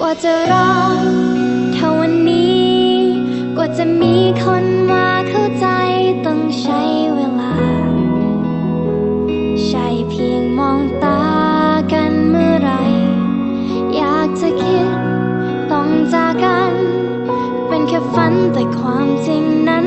กว่าจะรอเท่าวันนี้ กว่าจะมีคนมาเข้าใจต้องใช้เวลา ใช่เพียงมองตากันเมื่อไร อยากจะคิดต้องจากกัน เป็นแค่ฝันแต่ความจริงนั้น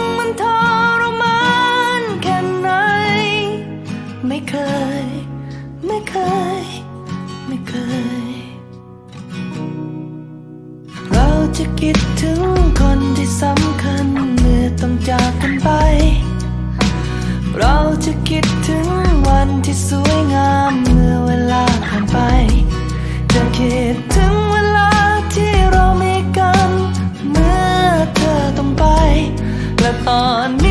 วันที่สวยงามเมื่อเวลาผ่านไปจะคิดถึงเวลาที่เรามีกัน เมื่อเธอต้องไป และตอนนี้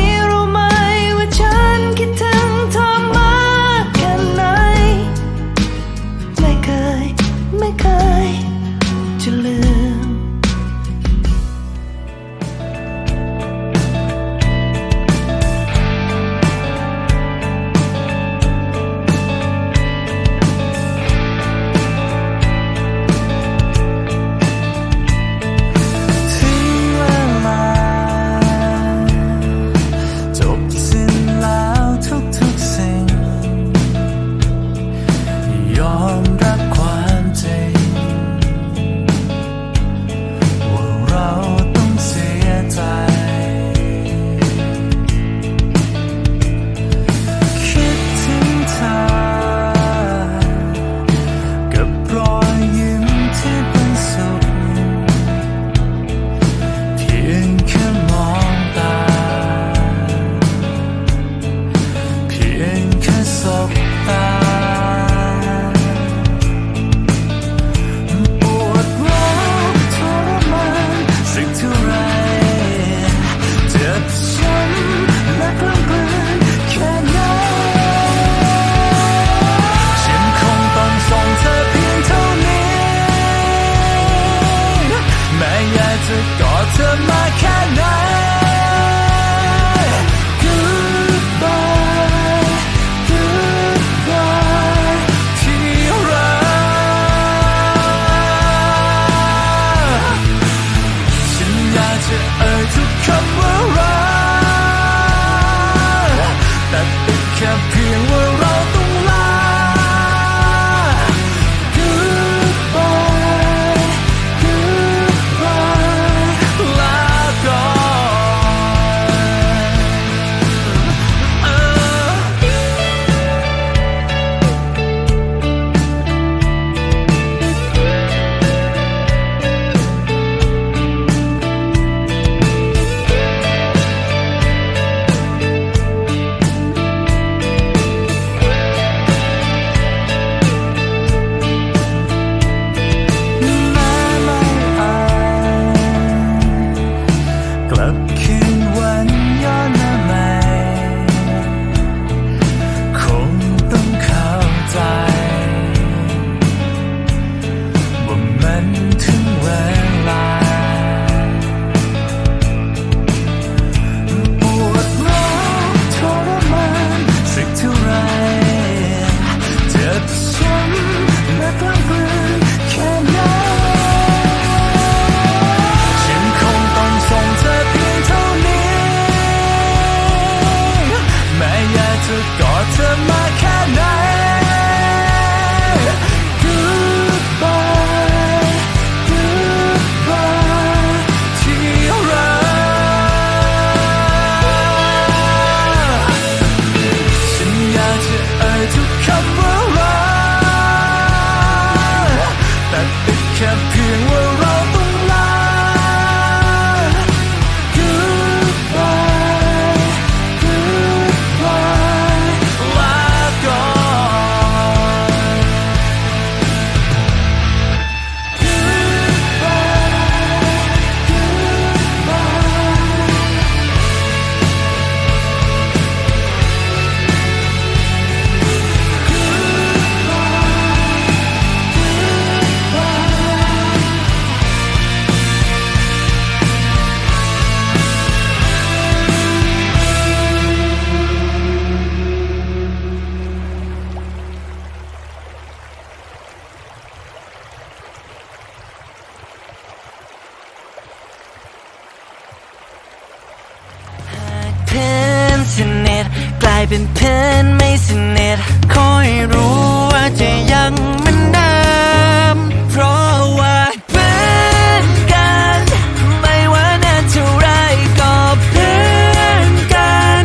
จะกอดเธอมาแค่ไหน Goodbye Goodbye ที่รักฉันอยากจะเอ่ยทุกคำว่ารักแต่เป็นแค่เพียงว่า สนิทกลายเป็นเพื่อนไม่สนิทคอยรู้ว่าจะยังเหมันเดิมเพราะว่าเพื่อนกัน ไม่ว่านานเท่าไรก็เพื่อนกัน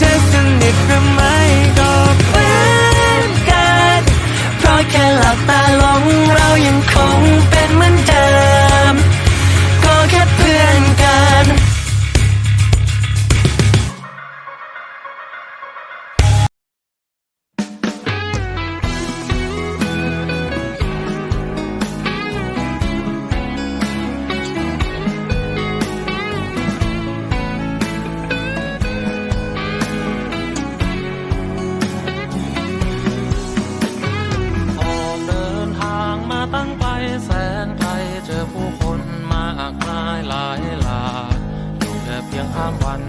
จะสนิทหรือไม่ก็เพื่อนกัน เพราะแค่หลับตาลงเรายังคงเป็นเหมือนเดิม ยู่แค่เพียงข้ามวัน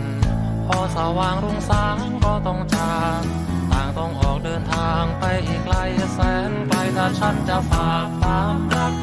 พอสว่างรุ่งสางก็ต้องจากต่างต้องออกเดินทางไปอีกไกลแสนไกลถ้าฉันจะฝากความรัก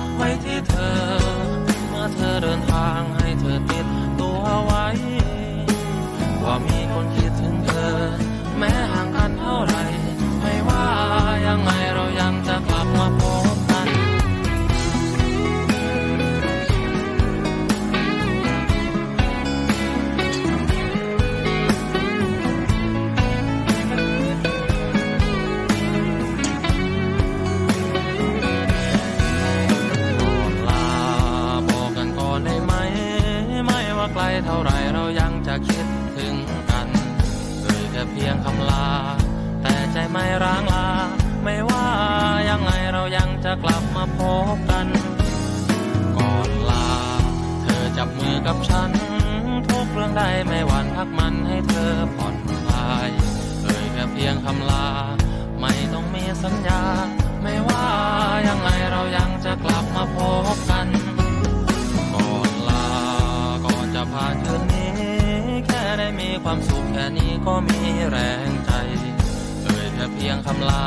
คำลา ไม่ต้องมีสัญญา ไม่ว่ายังไงเรายังจะกลับมาพบกันก่อนลาก่อนจะผ่านคืนนี้ แค่ได้มีความสุขแค่นี้ก็มีแรงใจเอ่ยแค่เพียงคำลา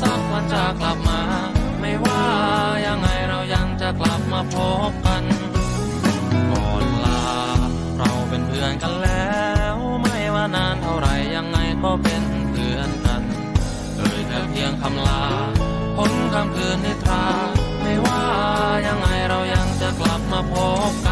สักวันจะกลับมา ไม่ว่ายังไงเรายังจะกลับมาพบกันก่อนลา เราเป็นเพื่อนกันแล้ว ไม่ว่านานเท่าไหรยังไงก็เป็น เพียงคำลาพ้นคำคืนนิทรา ไม่ว่ายังไงเรายังจะกลับมาพบกัน